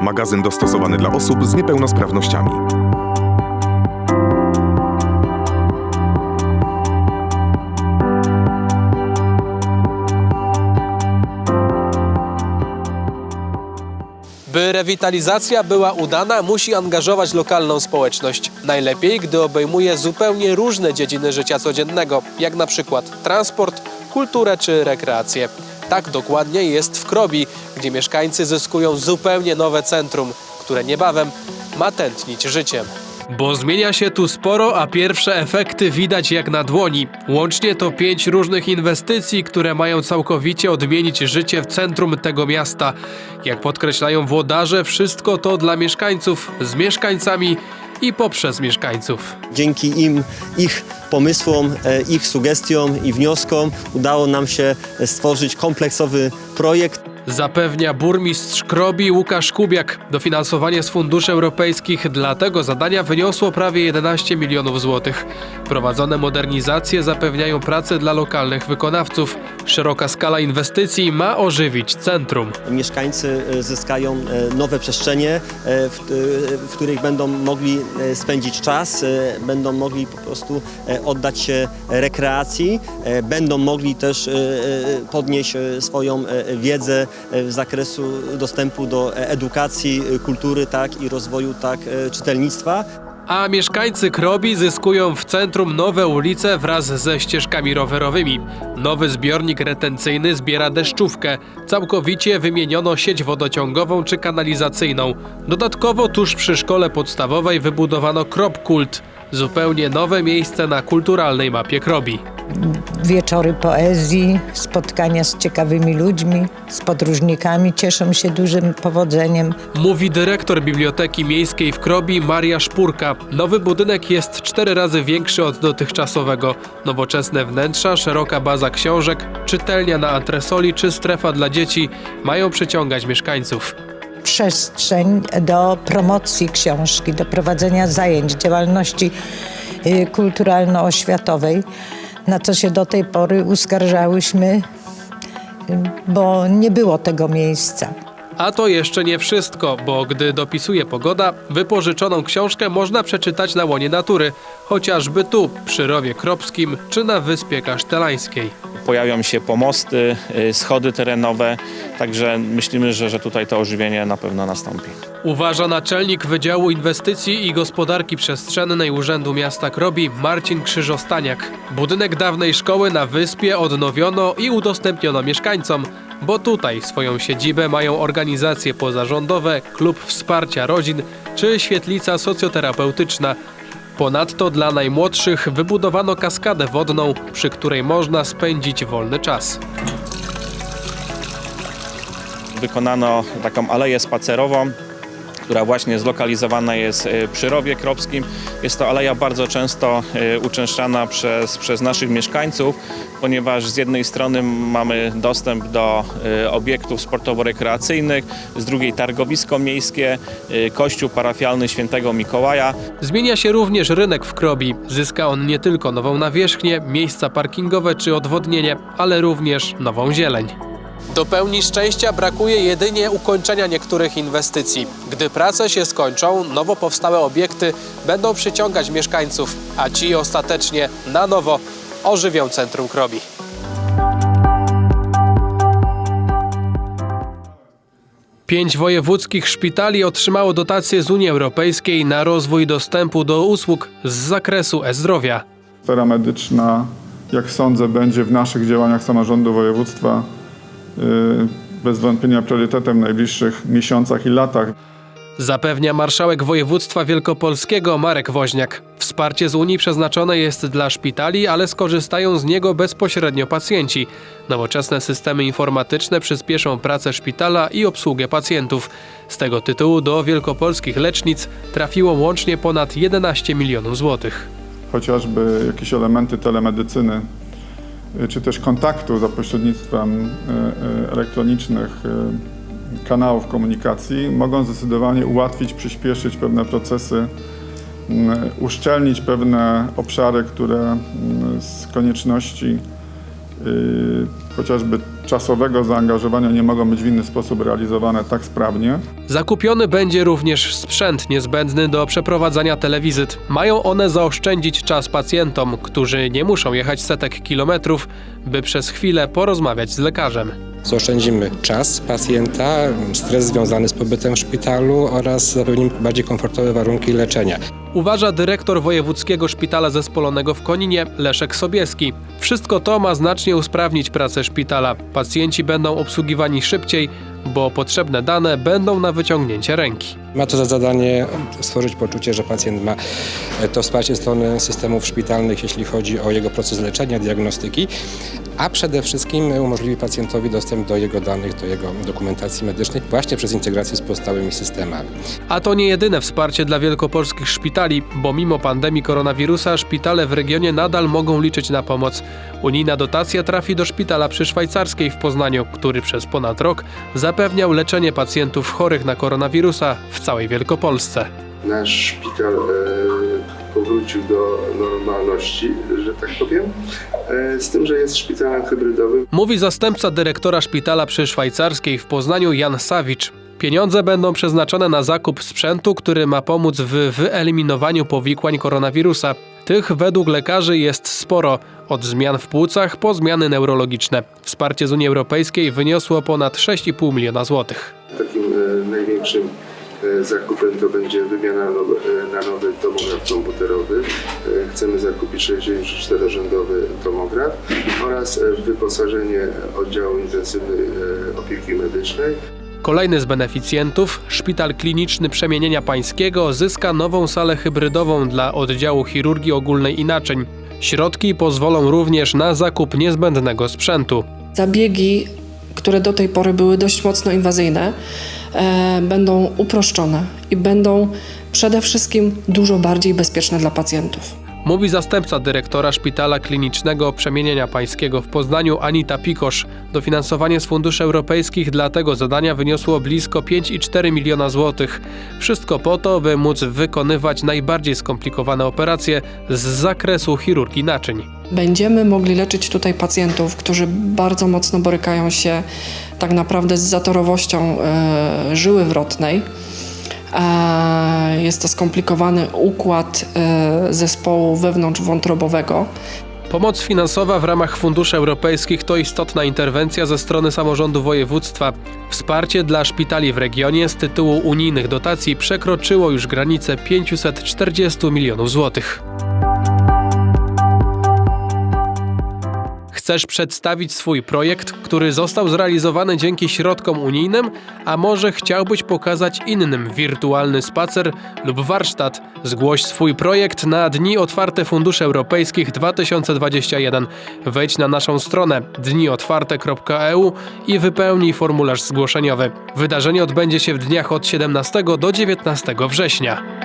Magazyn dostosowany dla osób z niepełnosprawnościami. By rewitalizacja była udana, musi angażować lokalną społeczność. Najlepiej, gdy obejmuje zupełnie różne dziedziny życia codziennego, jak na przykład transport, kulturę czy rekreację. Tak dokładnie jest w Krobi, gdzie mieszkańcy zyskują zupełnie nowe centrum, które niebawem ma tętnić życiem. Bo zmienia się tu sporo, a pierwsze efekty widać jak na dłoni. Łącznie to pięć różnych inwestycji, które mają całkowicie odmienić życie w centrum tego miasta. Jak podkreślają włodarze, wszystko to dla mieszkańców, z mieszkańcami i poprzez mieszkańców. Dzięki im, ich pomysłom, e, ich sugestiom i wnioskom udało nam się stworzyć kompleksowy projekt. Zapewnia burmistrz Krobi Łukasz Kubiak. Dofinansowanie z funduszy europejskich dla tego zadania wyniosło prawie 11 milionów złotych. Prowadzone modernizacje zapewniają pracę dla lokalnych wykonawców. Szeroka skala inwestycji ma ożywić centrum. Mieszkańcy e, zyskają e, nowe przestrzenie, e, w, w których będą mogli spędzić czas, będą mogli po prostu oddać się rekreacji, będą mogli też podnieść swoją wiedzę z zakresu dostępu do edukacji, kultury, tak i rozwoju, tak czytelnictwa. A mieszkańcy Krobi zyskują w centrum nowe ulice wraz ze ścieżkami rowerowymi. Nowy zbiornik retencyjny zbiera deszczówkę. Całkowicie wymieniono sieć wodociągową czy kanalizacyjną. Dodatkowo tuż przy szkole podstawowej wybudowano Krop Kult. Zupełnie nowe miejsce na kulturalnej mapie Krobi. wieczory poezji, spotkania z ciekawymi ludźmi, z podróżnikami cieszą się dużym powodzeniem. Mówi dyrektor Biblioteki Miejskiej w Krobi Maria Szpurka. Nowy budynek jest cztery razy większy od dotychczasowego. Nowoczesne wnętrza, szeroka baza książek, czytelnia na antresoli czy strefa dla dzieci mają przyciągać mieszkańców. Przestrzeń do promocji książki, do prowadzenia zajęć, działalności y, kulturalno-oświatowej, na co się do tej pory uskarżałyśmy, y, bo nie było tego miejsca. A to jeszcze nie wszystko, bo gdy dopisuje pogoda, wypożyczoną książkę można przeczytać na łonie natury, chociażby tu, przy Rowie Kropskim czy na Wyspie Kasztelańskiej. pojawią się pomosty, y, schody terenowe, także myślimy, że, że tutaj to ożywienie na pewno nastąpi. Uważa naczelnik Wydziału Inwestycji i Gospodarki Przestrzennej Urzędu Miasta Krobi Marcin Krzyżostaniak. Budynek dawnej szkoły na wyspie odnowiono i udostępniono mieszkańcom, bo tutaj swoją siedzibę mają organizacje pozarządowe, klub wsparcia rodzin czy świetlica socjoterapeutyczna. Ponadto dla najmłodszych wybudowano kaskadę wodną, przy której można spędzić wolny czas. Wykonano taką aleję spacerową, która właśnie zlokalizowana jest y, przy Rowie Kropskim. Jest to aleja bardzo często y, uczęszczana przez, przez naszych mieszkańców, ponieważ z jednej strony mamy dostęp do y, obiektów sportowo-rekreacyjnych, z drugiej targowisko miejskie, kościół parafialny świętego Mikołaja. Zmienia się również rynek w Krobi. Zyska on nie tylko nową nawierzchnię, miejsca parkingowe czy odwodnienie, ale również nową zieleń. Do pełni szczęścia brakuje jedynie ukończenia niektórych inwestycji. Gdy prace się skończą, nowo powstałe obiekty będą przyciągać mieszkańców, a ci ostatecznie na nowo ożywią centrum Krobi. Pięć wojewódzkich szpitali otrzymało dotacje z Unii Europejskiej na rozwój dostępu do usług z zakresu e-zdrowia. Sfera medyczna, jak sądzę, będzie w naszych działaniach samorządu województwa bez wątpienia priorytetem w najbliższych miesiącach i latach. Zapewnia marszałek województwa wielkopolskiego Marek Woźniak. Wsparcie z Unii przeznaczone jest dla szpitali, ale skorzystają z niego bezpośrednio pacjenci. Nowoczesne systemy informatyczne przyspieszą pracę szpitala i obsługę pacjentów. Z tego tytułu do wielkopolskich lecznic trafiło łącznie ponad 11 milionów złotych. Chociażby jakieś elementy telemedycyny, y, czy też kontaktu za pośrednictwem y, y, elektronicznych y, kanałów komunikacji mogą zdecydowanie ułatwić, przyspieszyć pewne procesy, y, uszczelnić pewne obszary, które y, z konieczności y, chociażby czasowego zaangażowania nie mogą być w inny sposób realizowane tak sprawnie. Zakupiony będzie również sprzęt niezbędny do przeprowadzania telewizyt. Mają one zaoszczędzić czas pacjentom, którzy nie muszą jechać setek kilometrów, by przez chwilę porozmawiać z lekarzem. Zaoszczędzimy czas pacjenta, stres związany z pobytem w szpitalu oraz zapewnimy bardziej komfortowe warunki leczenia. Uważa dyrektor Wojewódzkiego Szpitala Zespolonego w Koninie Leszek Sobieski. Wszystko to ma znacznie usprawnić pracę szpitala. Pacjenci będą obsługiwani szybciej, bo potrzebne dane będą na wyciągnięcie ręki. Ma to za zadanie stworzyć poczucie, że pacjent ma to wsparcie strony systemów szpitalnych, jeśli chodzi o jego proces leczenia, diagnostyki, a przede wszystkim umożliwi pacjentowi dostęp do jego danych, do jego dokumentacji medycznej właśnie przez integrację z pozostałymi systemami. A to nie jedyne wsparcie dla wielkopolskich szpitali, bo mimo pandemii koronawirusa szpitale w regionie nadal mogą liczyć na pomoc. Unijna dotacja trafi do szpitala przy Szwajcarskiej w Poznaniu, który przez ponad rok zapewniał leczenie pacjentów chorych na koronawirusa w całej Wielkopolsce. nasz szpital e, powrócił do normalności, że tak powiem, e, z tym, że jest szpitalem hybrydowym. Mówi zastępca dyrektora szpitala przy Szwajcarskiej w Poznaniu Jan Sawicz. Pieniądze będą przeznaczone na zakup sprzętu, który ma pomóc w wyeliminowaniu powikłań koronawirusa. Tych według lekarzy jest sporo, od zmian w płucach po zmiany neurologiczne. Wsparcie z Unii Europejskiej wyniosło ponad 6,5 miliona złotych. Takim e, największym e, zakupem to będzie wymiana e, na nowy tomograf komputerowy. Chcemy zakupić 64-rzędowy tomograf oraz wyposażenie oddziału intensywnej opieki medycznej. Kolejny z beneficjentów, Szpital Kliniczny Przemienienia Pańskiego, zyska nową salę hybrydową dla oddziału chirurgii ogólnej i naczyń. Środki pozwolą również na zakup niezbędnego sprzętu. Zabiegi, które do tej pory były dość mocno inwazyjne, e, będą uproszczone i będą przede wszystkim dużo bardziej bezpieczne dla pacjentów. Mówi zastępca dyrektora Szpitala Klinicznego Przemienienia Pańskiego w Poznaniu Anita Pikosz. Dofinansowanie z funduszy europejskich dla tego zadania wyniosło blisko 5,4 miliona złotych. Wszystko po to, by móc wykonywać najbardziej skomplikowane operacje z zakresu chirurgii naczyń. Będziemy mogli leczyć tutaj pacjentów, którzy bardzo mocno borykają się tak naprawdę z zatorowością e, żyły wrotnej. E, jest to skomplikowany układ e, zespołu wewnątrzwątrobowego. Pomoc finansowa w ramach funduszy europejskich to istotna interwencja ze strony samorządu województwa. Wsparcie dla szpitali w regionie z tytułu unijnych dotacji przekroczyło już granicę 540 milionów złotych. Chcesz przedstawić swój projekt, który został zrealizowany dzięki środkom unijnym, a może chciałbyś pokazać innym wirtualny spacer lub warsztat? Zgłoś swój projekt na Dni Otwarte Funduszy Europejskich 2021. Wejdź na naszą stronę dniotwarte.eu i wypełnij formularz zgłoszeniowy. Wydarzenie odbędzie się w dniach od 17 do 19 września.